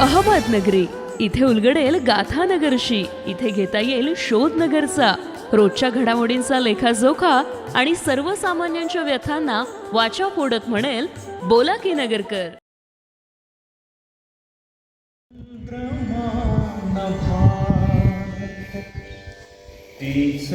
अहमदनगरी इथे उलगडेल गाथानगरशी इथे घेता येईल शोधनगरचा रोजच्या घडामोडींचा लेखाजोखा आणि सर्वसामान्यांच्या व्यथांना वाचा फोडत म्हणेल बोला की नगरकर. तीच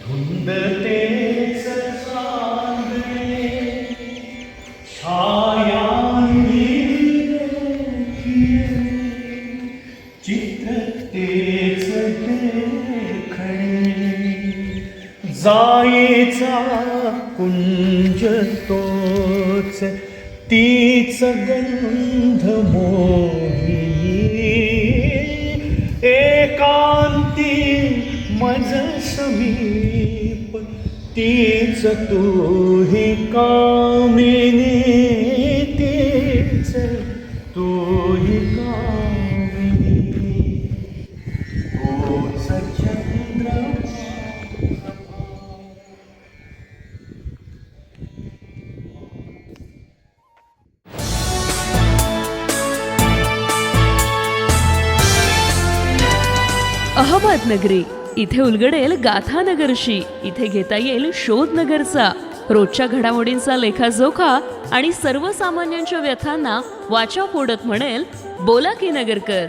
धुंद छाया चित्र देखणे जायेचा कुंज तोच तीच गंध मोही समीप तीच तूही कामिनी तीच तूही कामिनी. तोच चंद्र अहमदनगरी इथे उलगडेल गाथानगरशी. इथे घेता येईल शोधनगरचा. रोजच्या घडामोडींचा लेखाजोखा आणि सर्वसामान्यांच्या व्यथांना वाचा फोडत म्हणेल बोला की नगरकर.